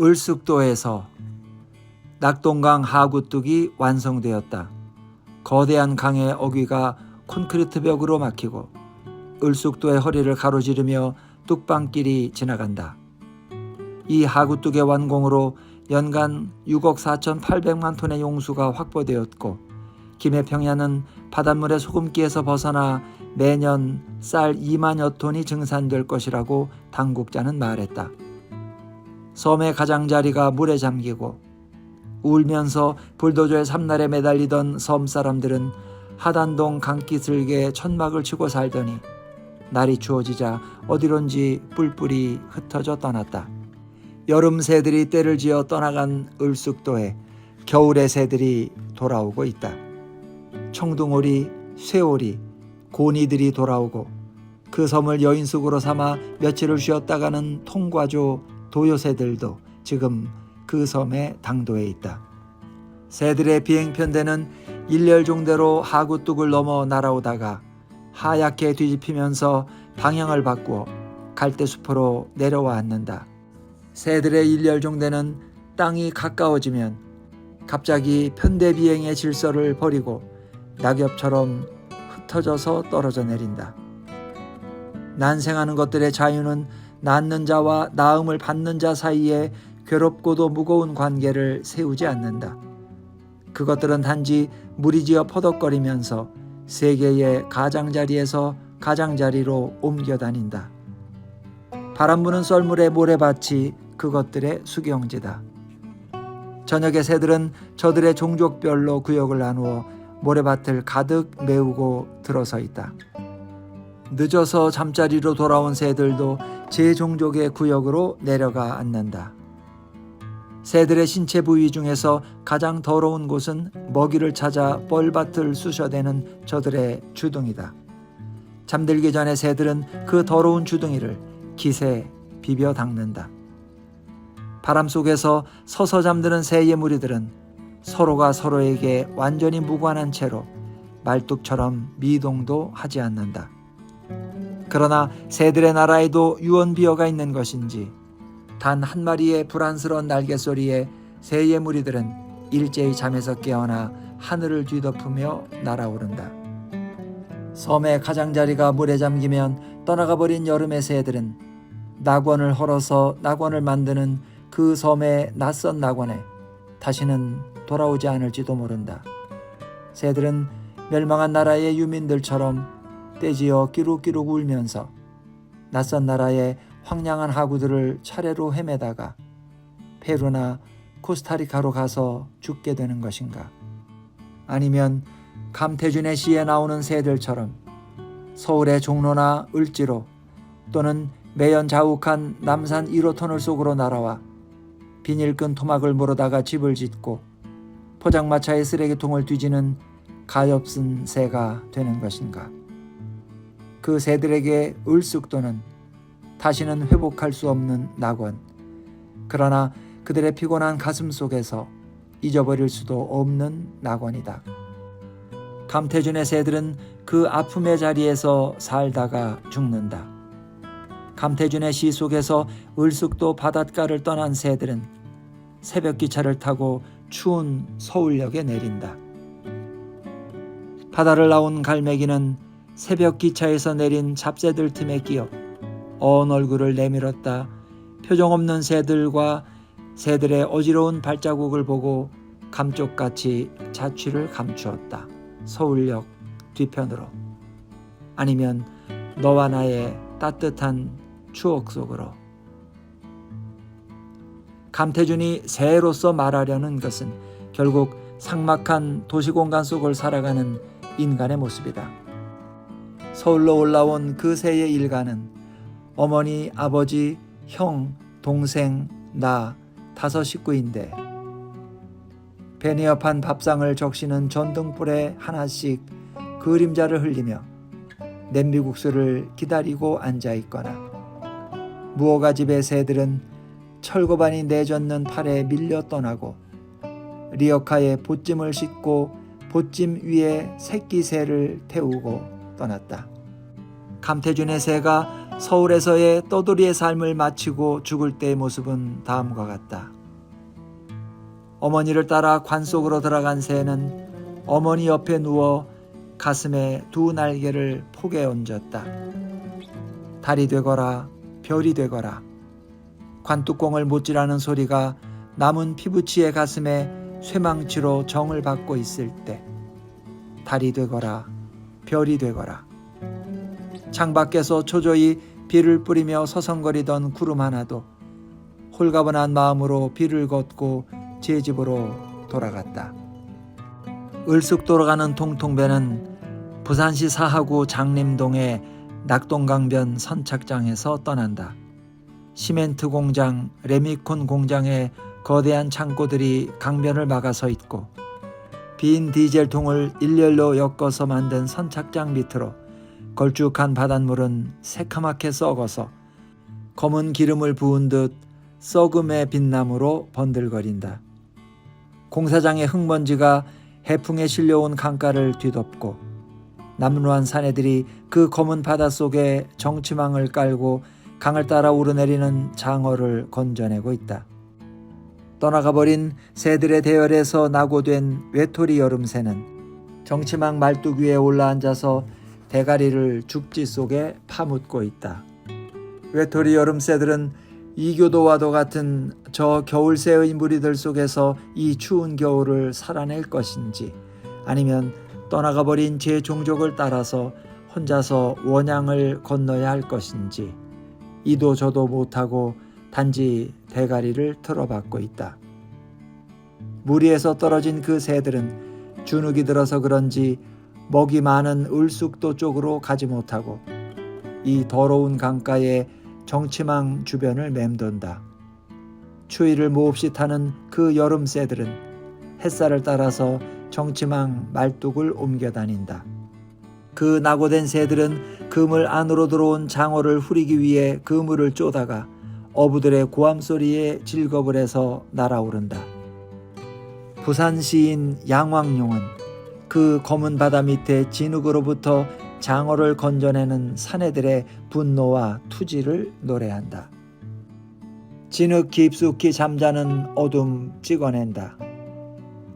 을숙도에서 낙동강 하구뚝이 완성되었다. 거대한 강의 어귀가 콘크리트 벽으로 막히고 을숙도의 허리를 가로지르며 뚝방길이 지나간다. 이 하구뚝의 완공으로 연간 6억 4,800만 톤의 용수가 확보되었고 김해평야는 바닷물의 소금기에서 벗어나 매년 쌀 2만여 톤이 증산될 것이라고 당국자는 말했다. 섬의 가장자리가 물에 잠기고 울면서 불도저의 삼날에 매달리던 섬 사람들은 하단동 강기슭에 천막을 치고 살더니 날이 추워지자 어디론지 뿔뿔이 흩어져 떠났다. 여름 새들이 때를 지어 떠나간 을숙도에 겨울의 새들이 돌아오고 있다. 청둥오리, 쇠오리, 고니들이 돌아오고 그 섬을 여인숙으로 삼아 며칠을 쉬었다가는 통과조 도요새들도 지금 그 섬에 당도해 있다. 새들의 비행편대는 일렬종대로 하구뚝을 넘어 날아오다가 하얗게 뒤집히면서 방향을 바꾸어 갈대숲으로 내려와 앉는다. 새들의 일렬종대는 땅이 가까워지면 갑자기 편대 비행의 질서를 버리고 낙엽처럼 흩어져서 떨어져 내린다. 난생하는 것들의 자유는 낳는 자와 낳음을 받는 자 사이에 괴롭고도 무거운 관계를 세우지 않는다. 그것들은 단지 무리지어 퍼덕거리면서 세계의 가장자리에서 가장자리로 옮겨 다닌다. 바람 부는 썰물의 모래밭이 그것들의 수경지다. 저녁에 새들은 저들의 종족별로 구역을 나누어 모래밭을 가득 메우고 들어서 있다. 늦어서 잠자리로 돌아온 새들도 제 종족의 구역으로 내려가 앉는다. 새들의 신체 부위 중에서 가장 더러운 곳은 먹이를 찾아 뻘밭을 쑤셔대는 저들의 주둥이다. 잠들기 전에 새들은 그 더러운 주둥이를 기세 비벼 닦는다. 바람 속에서 서서 잠드는 새의 무리들은 서로가 서로에게 완전히 무관한 채로 말뚝처럼 미동도 하지 않는다. 그러나 새들의 나라에도 유언비어가 있는 것인지 단 한 마리의 불안스러운 날개 소리에 새의 무리들은 일제히 잠에서 깨어나 하늘을 뒤덮으며 날아오른다. 섬의 가장자리가 물에 잠기면 떠나가 버린 여름의 새들은 낙원을 헐어서 낙원을 만드는 그 섬의 낯선 낙원에 다시는 돌아오지 않을지도 모른다. 새들은 멸망한 나라의 유민들처럼 떼지어 끼룩끼룩 울면서 낯선 나라의 황량한 하구들을 차례로 헤매다가 페루나 코스타리카로 가서 죽게 되는 것인가? 아니면 감태준의 시에 나오는 새들처럼 서울의 종로나 을지로 또는 매연 자욱한 남산 1호 터널 속으로 날아와 비닐끈 토막을 물어다가 집을 짓고 포장마차의 쓰레기통을 뒤지는 가엾은 새가 되는 것인가? 그 새들에게 을숙도는 다시는 회복할 수 없는 낙원. 그러나 그들의 피곤한 가슴 속에서 잊어버릴 수도 없는 낙원이다. 감태준의 새들은 그 아픔의 자리에서 살다가 죽는다. 감태준의 시 속에서 을숙도 바닷가를 떠난 새들은 새벽 기차를 타고 추운 서울역에 내린다. 바다를 나온 갈매기는 새벽 기차에서 내린 잡새들 틈에 끼어 언 얼굴을 내밀었다. 표정 없는 새들과 새들의 어지러운 발자국을 보고 감쪽같이 자취를 감추었다. 서울역 뒤편으로. 아니면 너와 나의 따뜻한 추억 속으로. 감태준이 새로서 말하려는 것은 결국 삭막한 도시공간 속을 살아가는 인간의 모습이다. 서울로 올라온 그 새의 일가는 어머니, 아버지, 형, 동생, 나 다섯 식구인데 베니어판 밥상을 적시는 전등불에 하나씩 그림자를 흘리며 냄비국수를 기다리고 앉아 있거나 무허가 집의 새들은 철거반이 내젓는 팔에 밀려 떠나고 리어카에 보찜을 싣고 보찜 위에 새끼 새를 태우고 떠났다. 감태준의 새가 서울에서의 떠돌이의 삶을 마치고 죽을 때의 모습은 다음과 같다. 어머니를 따라 관 속으로 들어간 새는 어머니 옆에 누워 가슴에 두 날개를 폭에 얹었다. 달이 되거라, 별이 되거라. 관뚜껑을 못질하는 소리가 남은 피부치의 가슴에 쇠망치로 정을 받고 있을 때 달이 되거라, 별이 되거라. 창밖에서 초조히 비를 뿌리며 서성거리던 구름 하나도 홀가분한 마음으로 비를 걷고 제 집으로 돌아갔다. 을숙 돌아가는 통통배는 부산시 사하구 장림동의 낙동강변 선착장에서 떠난다. 시멘트 공장, 레미콘 공장의 거대한 창고들이 강변을 막아서 있고 빈 디젤통을 일렬로 엮어서 만든 선착장 밑으로 걸쭉한 바닷물은 새카맣게 썩어서 검은 기름을 부은 듯 썩음의 빛나무로 번들거린다. 공사장의 흙먼지가 해풍에 실려온 강가를 뒤덮고 남루한 사내들이 그 검은 바다 속에 정치망을 깔고 강을 따라 우러내리는 장어를 건져내고 있다. 떠나가버린 새들의 대열에서 낙오된 외톨이 여름새는 정치망 말뚝 위에 올라앉아서 대가리를 죽지 속에 파묻고 있다. 외톨이 여름새들은 이교도와도 같은 저 겨울새의 무리들 속에서 이 추운 겨울을 살아낼 것인지 아니면 떠나가버린 제 종족을 따라서 혼자서 원양을 건너야 할 것인지 이도 저도 못하고 단지 대가리를 틀어박고 있다. 무리에서 떨어진 그 새들은 주눅이 들어서 그런지 먹이 많은 을숙도 쪽으로 가지 못하고 이 더러운 강가의 정치망 주변을 맴돈다. 추위를 몹시 타는 그 여름 새들은 햇살을 따라서 정치망 말뚝을 옮겨 다닌다. 그 낙오된 새들은 그물 안으로 들어온 장어를 후리기 위해 그물을 쪼다가 어부들의 고함 소리에 질겁을 해서 날아오른다. 부산 시인 양왕용은 그 검은 바다 밑에 진흙으로부터 장어를 건져내는 사내들의 분노와 투지를 노래한다. 진흙 깊숙이 잠자는 어둠 찍어낸다.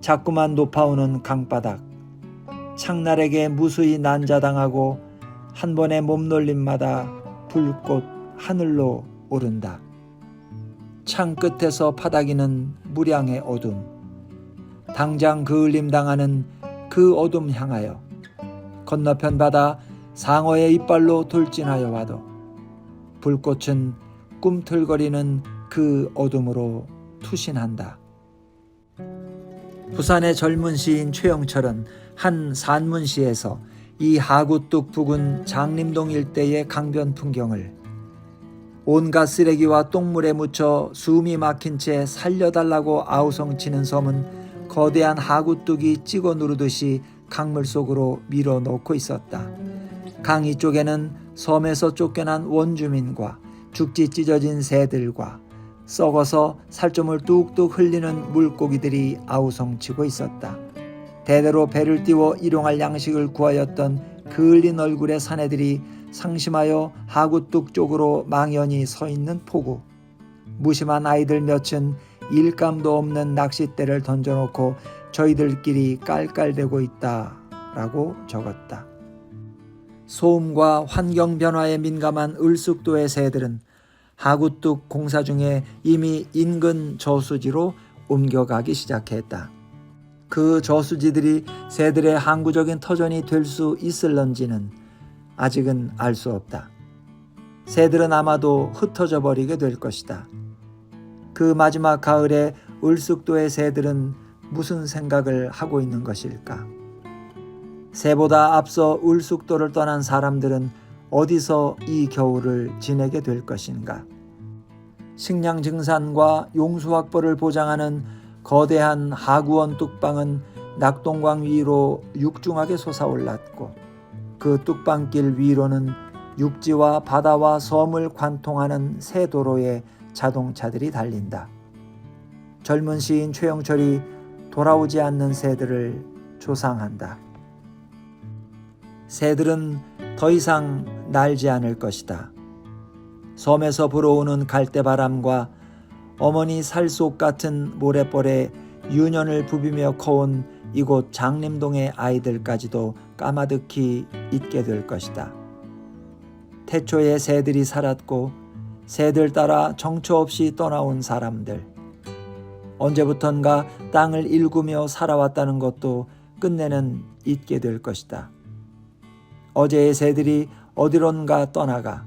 자꾸만 높아오는 강바닥. 창날에게 무수히 난자당하고 한 번의 몸놀림마다 불꽃 하늘로 오른다. 창 끝에서 파닥이는 무량의 어둠. 당장 그을림 당하는 그 어둠 향하여 건너편 바다 상어의 이빨로 돌진하여 와도 불꽃은 꿈틀거리는 그 어둠으로 투신한다. 부산의 젊은 시인 최영철은 한 산문시에서 이 하구뚝 부근 장림동 일대의 강변 풍경을 온갖 쓰레기와 똥물에 묻혀 숨이 막힌 채 살려달라고 아우성치는 섬은 거대한 하구뚝이 찍어 누르듯이 강물 속으로 밀어 넣고 있었다. 강 이쪽에는 섬에서 쫓겨난 원주민과 죽지 찢어진 새들과 썩어서 살점을 뚝뚝 흘리는 물고기들이 아우성치고 있었다. 대대로 배를 띄워 일용할 양식을 구하였던 그을린 얼굴의 사내들이 상심하여 하구뚝 쪽으로 망연히 서 있는 포구. 무심한 아이들 몇은 일감도 없는 낚싯대를 던져놓고 저희들끼리 깔깔대고 있다 라고 적었다. 소음과 환경 변화에 민감한 을숙도의 새들은 하구뚝 공사 중에 이미 인근 저수지로 옮겨가기 시작했다. 그 저수지들이 새들의 항구적인 터전이 될 수 있을런지는 아직은 알 수 없다. 새들은 아마도 흩어져 버리게 될 것이다. 그 마지막 가을에 을숙도의 새들은 무슨 생각을 하고 있는 것일까? 새보다 앞서 울숙도를 떠난 사람들은 어디서 이 겨울을 지내게 될 것인가? 식량 증산과 용수 확보를 보장하는 거대한 하구원 뚝방은 낙동강 위로 육중하게 솟아올랐고 그 뚝방길 위로는 육지와 바다와 섬을 관통하는 새 도로에 자동차들이 달린다. 젊은 시인 최영철이 돌아오지 않는 새들을 조상한다. 새들은 더 이상 날지 않을 것이다. 섬에서 불어오는 갈대바람과 어머니 살속 같은 모래벌에 유년을 부비며 커온 이곳 장림동의 아이들까지도 까마득히 잊게 될 것이다. 태초에 새들이 살았고 새들 따라 정처 없이 떠나온 사람들. 언제부턴가 땅을 일구며 살아왔다는 것도 끝내는 잊게 될 것이다. 어제의 새들이 어디론가 떠나가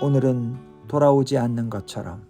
오늘은 돌아오지 않는 것처럼.